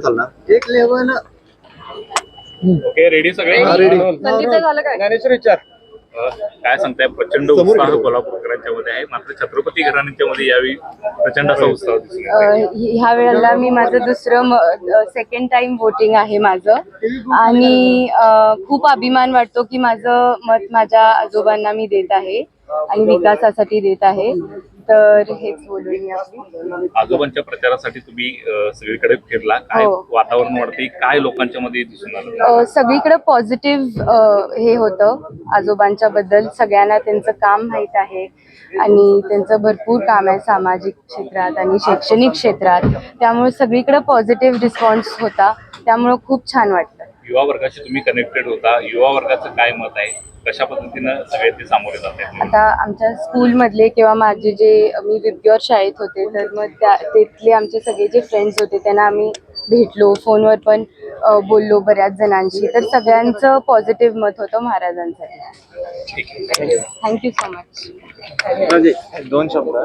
चालणार. एक level okay ready सगळे? झालं काय? ज्ञानेश्वर विचार. काय सांगताय? प्रचंड उत्साह. कोल्हापूरकरांच्या मध्ये आहे. मात्र छत्रपती घराण्यांच्या मध्ये यावेळी प्रचंड असा उत्साह दिसून येत अ, आहे. हि- ह्या वेळेला मी माझं दुसरं सेकंड टाइम वोटिंग आहे माझं. आणि अ, खूप अभिमान वाटतो की माझं मत माझ्या आजोबांना मी देत आहे आणि विकासासाठी देत आहे. तर हेच बोलून मी आपली. आजोबांच्या प्रचारासाठी तुम्ही अ, सगळीकडे फिरला. काय हो. वातावरण वाटते काय लोकांच्या मध्ये दिसून आलं? अ, सगळीकडे पॉझिटिव्ह हे होतं. आजोबांच्या बद्दल सगळ्यांना त्यांचं काम माहीत आहे. आणि त्यांचं भरपूर काम आहे सामाजिक क्षेत्रात आणि शैक्षणिक क्षेत्रात. त्यामुळे सगळीकडे पॉझिटिव्ह रिस्पॉन्स होता. त्यामुळं खूप छान वाटतं युवा वर्गाशी तुम्ही कनेक्टेड होता. युवा वर्गाचं काय मत आहे? कशा पद्धतीनं सगळे ते सामोरे जात आता आमच्या स्कूलमधले किंवा माझे जे मी विद्यावर शाळेत होते तर मग त्या तिथले आमचे सगळे जे फ्रेंड्स होते त्यांना आम्ही भेटलो. फोनवर पण बोललो बऱ्याच जणांशी. तर सगळ्यांचं पॉझिटिव्ह मत होतं महाराजांसाठी ठीक आहे. थँक्यू सो मच दोन शब्द.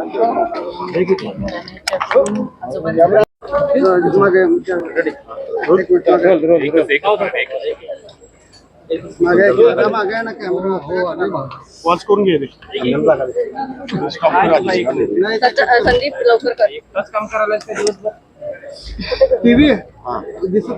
वॉच करून घे संदीप लवकर कर. काम करायला दिवसभर. टीव्ही? दिसत